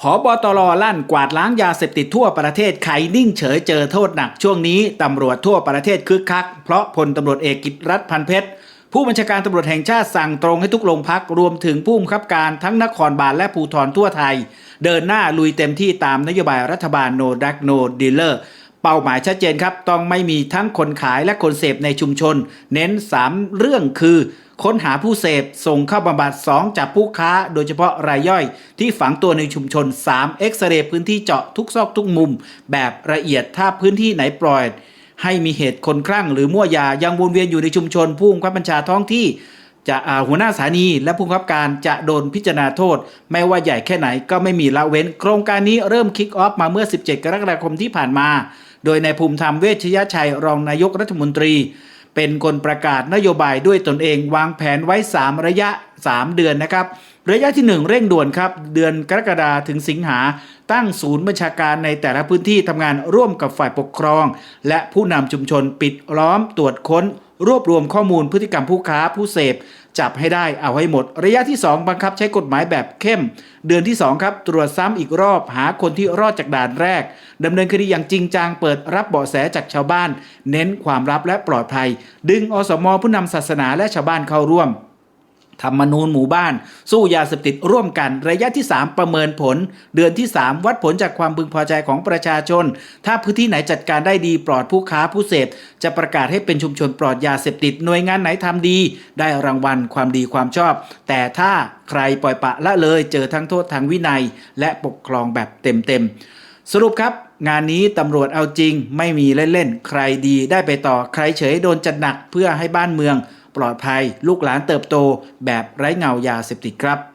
ผอบตรลั่นกวาดล้างยาเสพติดทั่วประเทศใครนิ่งเฉยเจอโทษหนักช่วงนี้ ตำรวจทั่วประเทศคึกคัก เพราะพลตำรวจเอกกิตรัฐพันเพชร ผู้บัญชาการตำรวจแห่งชาติสั่งตรงให้ทุกโรงพักรวมถึงผู้บังคับการทั้งนครบาลและภูทรทั่วไทย เดินหน้าลุยเต็มที่ตามนโยบายรัฐบาล no drug no dealer เป้าหมายชัดเจนครับ ต้องไม่มีทั้งคนขายและคนเสพในชุมชน เน้น 3 เรื่องคือ ค้นหาผู้เสพ ส่งเข้าบำบัด 2 จับผู้ค้า โดยเฉพาะรายย่อย ที่ฝังตัวในชุมชน 3 เอ็กซเรย์พื้นที่เจาะทุกซอกทุกมุม แบบละเอียดถ้าพื้นที่ไหนปล่อย ให้มีเหตุคนคลั่ง หรือมั่วยายังวนเวียนอยู่ในชุมชนผู้บังคับบัญชาท้องที่จะอ่าหัวหน้าสถานีและผู้บังคับการจะโดนพิจารณาโทษ ไม่ว่าใหญ่แค่ไหนก็ไม่มีละเว้น โครงการนี้เริ่มคิกออฟมาเมื่อ 17 กรกฎาคมที่ผ่านมา โดยนายภูมิธรรมเวชยชัยรองนายกรัฐมนตรี เป็นคนประกาศนโยบายด้วยตนเองวางแผนไว้ 3 ระยะ 3 เดือนนะครับระยะที่ 1 เร่งด่วนครับ เดือนกรกฎาถึงสิงหาตั้งศูนย์บัญชาการในแต่ละพื้นที่ทำงานร่วมกับฝ่ายปกครอง และผู้นำชุมชนปิดล้อมตรวจค้น รวบรวมข้อมูลพฤติกรรมผู้ค้าผู้เสพ จับให้ได้เอาให้หมด ระยะที่ 2 บังคับใช้กฎหมายแบบเข้ม เดือนที่ 2 ครับตรวจซ้ำอีกรอบหาคนที่รอดจากด่านแรกดำเนินคดีอย่างจริงจังเปิดรับเบาะแสจากชาวบ้าน เน้นความลับและปลอดภัย ดึงอสมผู้นำศาสนาและชาวบ้านเข้าร่วม ธรรมนูญหมู่บ้าน สู้ยาเสพติดร่วมกัน ระยะที่ 3 ประเมินผล เดือนที่ 3 วัดผลจากความพึงพอใจของประชาชน ถ้าพื้นที่ไหนจัดการได้ดีปลอดผู้ค้าผู้เสพ จะประกาศให้เป็นชุมชนปลอดยาเสพติดหน่วยงานไหนทำดี ได้รางวัลความดีความชอบ แต่ถ้าใครปล่อยปะละเลยเจอทั้งโทษทางวินัย และปกครองแบบเต็มๆสรุปครับงานนี้ตำรวจเอาจริงไม่มีเล่นๆใครดีได้ไปต่อใครเฉยโดนจัดหนักเพื่อให้บ้านเมือง ปลอดภัย ลูกหลานเติบโตแบบไร้เงายาเสพติดครับ